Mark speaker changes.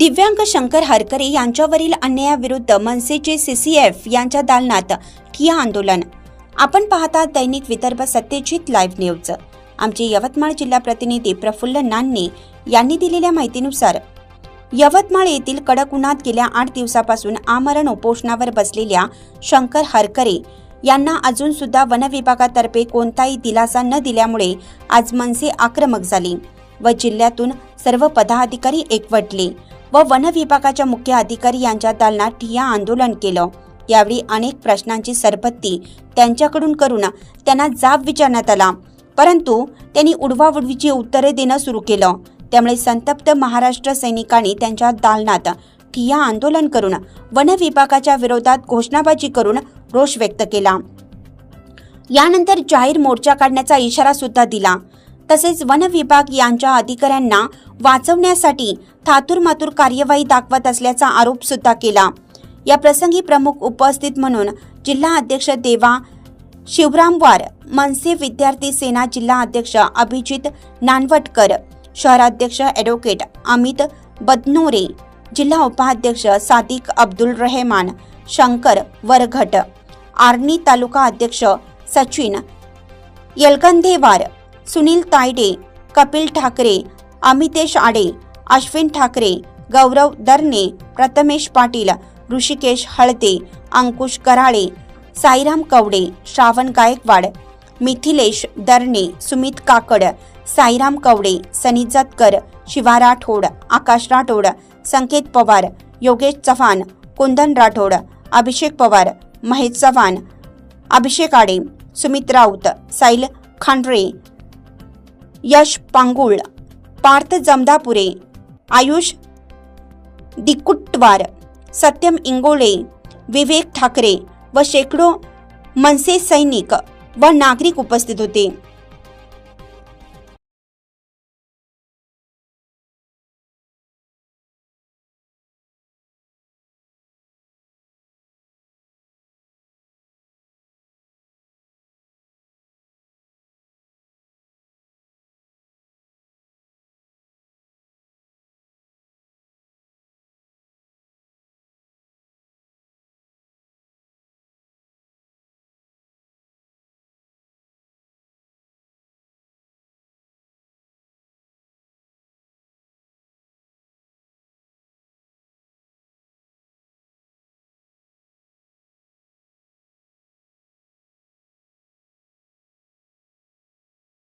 Speaker 1: दिव्यांग शंकर हरकरे यांच्यावरील अन्यायाविरुद्ध मनसेचे सीसीएफ यांच्या दालनात ठिया आंदोलन. आपण पाहता दैनिक विदर्भ सत्यजित लाईव्ह न्यूज. आमचे यवतमाळ जिल्हा प्रतिनिधी प्रफुल्ल नान्ने यांनी दिलेल्या माहितीनुसार यवतमाळ येथील कडक उन्हात गेल्या आठ दिवसापासून आमरण उपोषणावर बसलेल्या शंकर हरकरे यांना अजून सुद्धा कोणताही दिलासा न दिल्यामुळे आज मनसे आक्रमक झाले व जिल्ह्यातून सर्व पदाधिकारी एकवटले. व वन विभागाच्या मुख्य अधिकारी यांच्या दालनात ठिया आंदोलन केलं. यावेळी अनेक प्रश्नांची सरबत्ती त्यांच्याकडून करून त्यांना जाब विचारण्यात आला. परंतु त्यांनी उडवाउडवीची उत्तरे देणं सुरू केलं. त्यामुळे संतप्त महाराष्ट्र सैनिकांनी त्यांच्या दालनात ठिया आंदोलन करून वन विभागाच्या विरोधात घोषणाबाजी करून रोष व्यक्त केला. यानंतर जाहीर मोर्चा काढण्याचा इशारा सुद्धा दिला. तसेच वन विभाग यांच्या अधिकाऱ्यांना वाचवण्यासाठी थातुरमातुर कार्यवाही दाखवत असल्याचा आरोप सुद्धा केला. या प्रसंगी प्रमुख उपस्थित म्हणून जिल्हा अध्यक्ष देवा शिवरामवार मनसे विद्यार्थी सेना जिल्हा अध्यक्ष अभिजित नानवटकर शहराध्यक्ष ॲडव्होकेट अमित बदनोरे जिल्हा उपाध्यक्ष सादिक अब्दुल रहेमान शंकर वरघट आर्णी तालुका अध्यक्ष सचिन यलगंधेवार सुनील तायडे कपिल ठाकरे अमितेश आडे अश्विन ठाकरे गौरव दरने प्रथमेश पाटील ऋषिकेश हळदे अंकुश कराळे साईराम कवडे श्रावण गायकवाड मिथिलेश दरने सुमित काकड साईराम कवडे सनी जतकर शिवा राठोड आकाश राठोड संकेत पवार योगेश चव्हाण कुंदन राठोड अभिषेक पवार महेश चव्हाण अभिषेक आडे सुमित राऊत साईल खांडरे यश पांगुळ पार्थ जमदापुरे आयुष दिकुट्टवार सत्यम इंगोले विवेक ठाकरे व शेकडो मनसे सैनिक व नागरिक उपस्थित होते.